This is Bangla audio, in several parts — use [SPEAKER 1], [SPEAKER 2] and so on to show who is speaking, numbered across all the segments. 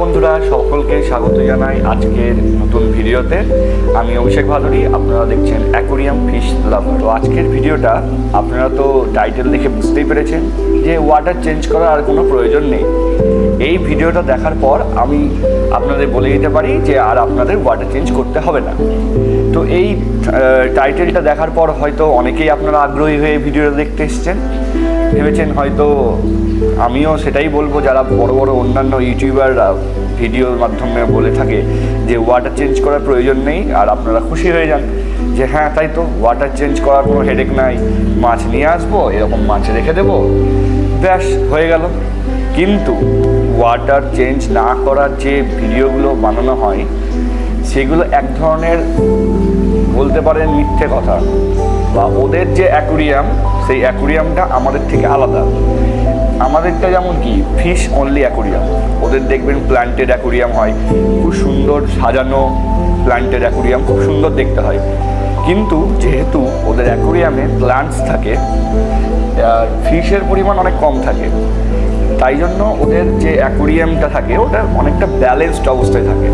[SPEAKER 1] বন্ধুরা, সকলকে স্বাগত জানাই আজকের নতুন ভিডিওতে। আমি অভিষেক ভাদুরী, আপনারা দেখছেন অ্যাকোরিয়াম ফিশ লাভার। তো আজকের ভিডিওটা আপনারা তো টাইটেল দেখে বুঝতেই পেরেছেন যে ওয়াটার চেঞ্জ করার আর কোনো প্রয়োজন নেই। এই ভিডিওটা দেখার পর আমি আপনাদের বলে দিতে পারি যে আর আপনাদের ওয়াটার চেঞ্জ করতে হবে না। তো এই টাইটেলটা দেখার পর হয়তো অনেকেই আপনারা আগ্রহী হয়ে ভিডিওটা দেখতে এসছেন। ভেবেছেন হয়তো আমিও সেটাই বলব, যারা বড় বড় অন্যান্য ইউটিউবাররা ভিডিওর মাধ্যমে বলে থাকে যে ওয়াটার চেঞ্জ করার প্রয়োজন নেই, আর আপনারা খুশি হয়ে যান যে হ্যাঁ তাই তো ওয়াটার চেঞ্জ করার কোনো হেডেক নাই, মাছ নিয়ে আসব, এরকম মাছ রেখে দেবো, ব্যাস, হয়ে গেল। কিন্তু ওয়াটার চেঞ্জ না করার যে ভিডিওগুলো বানানো হয়, সেগুলো এক ধরনের বলতে পারেন মিথ্যে কথা, বা ওদের যে অ্যাকুরিয়াম সেই অ্যাকুরিয়ামটা আমাদের থেকে আলাদা। আমাদেরটা যেমন কি ফিশ অনলি অ্যাকুরিয়াম ওদের দেখবেন প্ল্যান্টেড অ্যাকুরিয়াম হয়। খুব সুন্দর সাজানো প্ল্যান্টেড অ্যাকুরিয়াম খুব সুন্দর দেখতে হয়। কিন্তু যেহেতু ওদের অ্যাকুরিয়ামে প্ল্যান্টস থাকে আর ফিশের পরিমাণ অনেক কম থাকে। তাই জন্য ওদের যে অ্যাকুরিয়ামটা থাকে, ওটা অনেকটা ব্যালেন্সড অবস্থায় থাকে।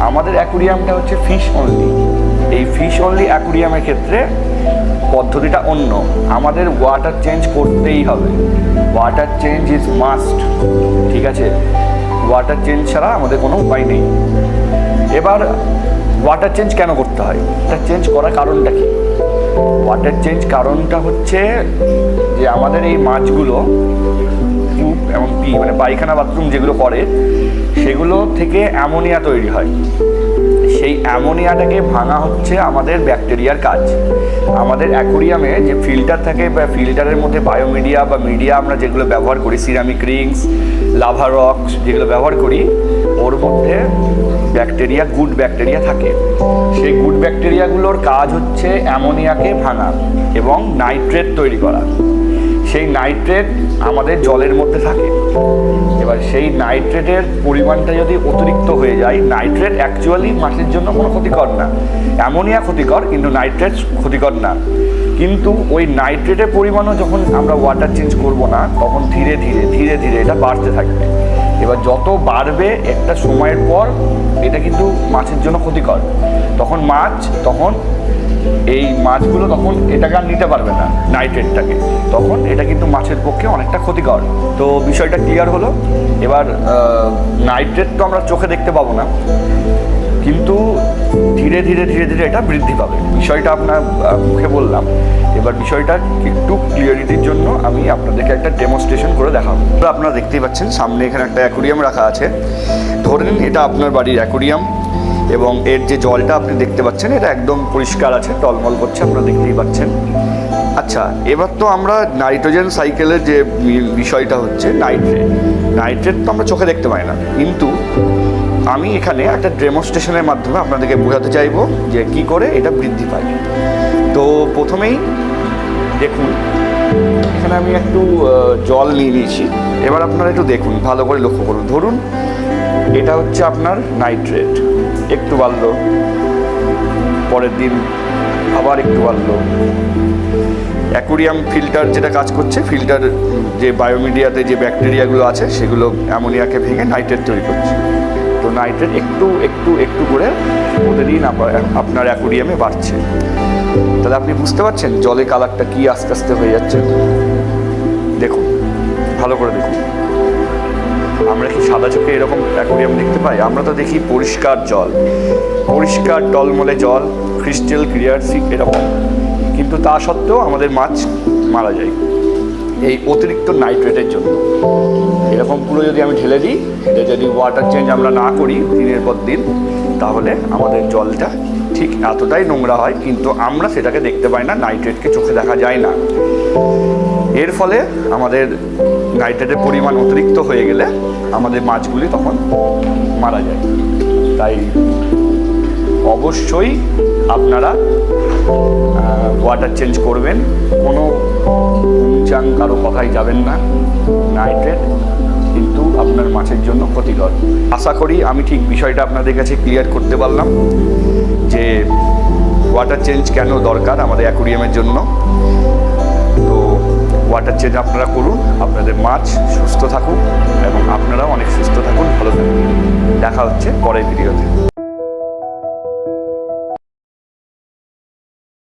[SPEAKER 1] আমাদের অ্যাকুরিয়ামটা হচ্ছে ফিশ অনলি এই ফিশ অনলি অ্যাকুরিয়ামের ক্ষেত্রে পদ্ধতিটা অন্য। আমাদের ওয়াটার চেঞ্জ করতেই হবে। ওয়াটার চেঞ্জ ইজ মাস্ট ঠিক আছে? ওয়াটার চেঞ্জ ছাড়া আমাদের কোনো উপায় নেই। এবার ওয়াটার চেঞ্জ কেন করতে হয়? ওয়াটার চেঞ্জ করার কারণটা কি? ওয়াটার চেঞ্জ কারণটা হচ্ছে যে আমাদের এই মাছগুলো টিউব এবং পি মানে পায়খানা বাথরুম যেগুলো করে, সেগুলো থেকে অ্যামোনিয়া তৈরি হয়। সেই অ্যামোনিয়াটাকে ভাঙা হচ্ছে আমাদের ব্যাকটেরিয়ার কাজ। আমাদের অ্যাকোরিয়ামে যে ফিল্টার থাকে বা ফিল্টারের মধ্যে বায়োমিডিয়া বা মিডিয়া আমরা যেগুলো ব্যবহার করি, সিরামিক রিংস, লাভা রক্স যেগুলো ব্যবহার করি, ওর মধ্যে ব্যাকটেরিয়া, গুড ব্যাকটেরিয়া থাকে। সেই গুড ব্যাকটেরিয়াগুলোর কাজ হচ্ছে অ্যামোনিয়াকে ভাঙা এবং নাইট্রেট তৈরি করা। সেই নাইট্রেট আমাদের জলের মধ্যে থাকে। এবার সেই নাইট্রেটের পরিমাণটা যদি অতিরিক্ত হয়ে যায় নাইট্রেট অ্যাকচুয়ালি মাছের জন্য কোনো ক্ষতিকর না। অ্যামোনিয়া ক্ষতিকর, কিন্তু নাইট্রেট ক্ষতিকর না। কিন্তু ওই নাইট্রেটের পরিমাণও যখন আমরা ওয়াটার চেঞ্জ করব না, তখন ধীরে ধীরে ধীরে ধীরে এটা বাড়তে থাকবে। এবার যত বাড়বে একটা সময়ের পর, এটা কিন্তু মাছের জন্য ক্ষতিকর। তখন মাছ, তখন এই মাছগুলো তখন এটাকে আর নিতে পারবে না নাইট্রেটটাকে তখন এটা কিন্তু মাছের পক্ষে অনেকটা ক্ষতিকর। তো বিষয়টা ক্লিয়ার হলো। এবার নাইট্রেট তো আমরা চোখে দেখতে পাবো না। কিন্তু ধীরে ধীরে ধীরে ধীরে এটা বৃদ্ধি পাবে। বিষয়টা আপনার মুখে বললাম। এবার বিষয়টা একটু ক্লিয়ারিটির জন্য আমি আপনাদেরকে একটা ডেমনস্ট্রেশন করে দেখাবো। আপনারা দেখতেই পাচ্ছেন, সামনে এখানে একটা অ্যাকোরিয়াম রাখা আছে। ধরে নিন এটা আপনার বাড়ির অ্যাকোরিয়াম এবং এর যে জলটা আপনি দেখতে পাচ্ছেন, এটা একদম পরিষ্কার আছে, টলমল করছে, আপনারা দেখতেই পাচ্ছেন। আচ্ছা এবার তো আমরা নাইট্রোজেন সাইকেলের যে বিষয়টা হচ্ছে, নাইট্রেট। নাইট্রেট তো আমরা চোখে দেখতে পাই না, কিন্তু আমি এখানে একটা ডেমনস্ট্রেশনের মাধ্যমে আপনাদেরকে বোঝাতে চাইব যে কি করে এটা বৃদ্ধি পায়। তো প্রথমেই দেখুন, এখানে আমি একটু জল নিয়ে নিয়েছি। এবার আপনারা একটু দেখুন, ভালো করে লক্ষ্য করুন। ধরুন, এটা হচ্ছে আপনার নাইট্রেট। একটু বাড়লো, পরের দিন আবার একটু বাড়লো। অ্যাকুরিয়াম ফিল্টার যেটা কাজ করছে, ফিল্টার যে বায়োমিডিয়াতে যে ব্যাকটেরিয়াগুলো আছে, সেগুলো অ্যামোনিয়াকে ভেঙে নাইট্রেট তৈরি করছে। তো নাইট্রেট একটু একটু একটু করে প্রতিদিন আপ- আপনার অ্যাকুরিয়ামে বাড়ছে। তাহলে আপনি বুঝতে পারছেন জলের কালারটা কি আস্তে আস্তে হয়ে যাচ্ছে? দেখুন, ভালো করে দেখুন। আমরা কি সাদা চোখে এরকম অ্যাকোরিয়াম দেখতে পাই? আমরা তো দেখি পরিষ্কার জল। পরিষ্কার টলমলে জল ক্রিস্টাল ক্লিয়ার সি এরকম। কিন্তু তা সত্ত্বেও আমাদের মাছ মারা যায়। এই অতিরিক্ত নাইট্রেটের জন্য। এরকম পুরো যদি আমি ঢেলে দিই, এটা যদি ওয়াটার চেঞ্জ আমরা না করি দিনের পর দিন, তাহলে আমাদের জলটা ঠিক এতটাই নোংরা হয়, কিন্তু আমরা সেটাকে দেখতে পাই না নাইট্রেটকে চোখে দেখা যায় না। এর ফলে আমাদের নাইট্রেটের পরিমাণ অতিরিক্ত হয়ে গেলে আমাদের মাছগুলি তখন মারা যায়। তাই অবশ্যই আপনারা ওয়াটার চেঞ্জ করবেন। কোনো চাং কারও কথাই যাবেন না নাইট্রেট কিন্তু আপনার মাছের জন্য ক্ষতিকর। আশা করি আমি ঠিক বিষয়টা আপনাদের কাছে ক্লিয়ার করতে পারলাম যে ওয়াটার চেঞ্জ কেন দরকার আমাদের অ্যাকুরিয়ামের জন্য। ওয়াটার চেঞ্জ আপনারা করুন, আপনাদের মাছ সুস্থ থাকুন এবং আপনারাও অনেক সুস্থ থাকুন, ভালো থাকুন। দেখা হচ্ছে পরের ভিডিওতে।